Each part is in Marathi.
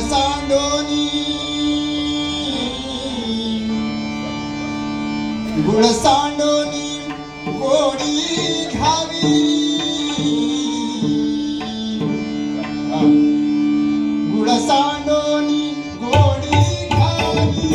सांडोनी गुळ सांडोनी गोडी घ्यावी गुळ सांडोनी गोडी घ्यावी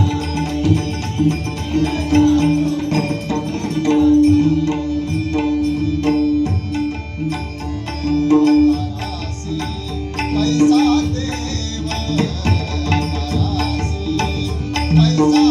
move.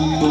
آ آ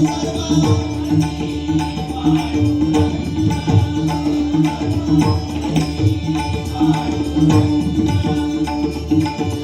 Thank you.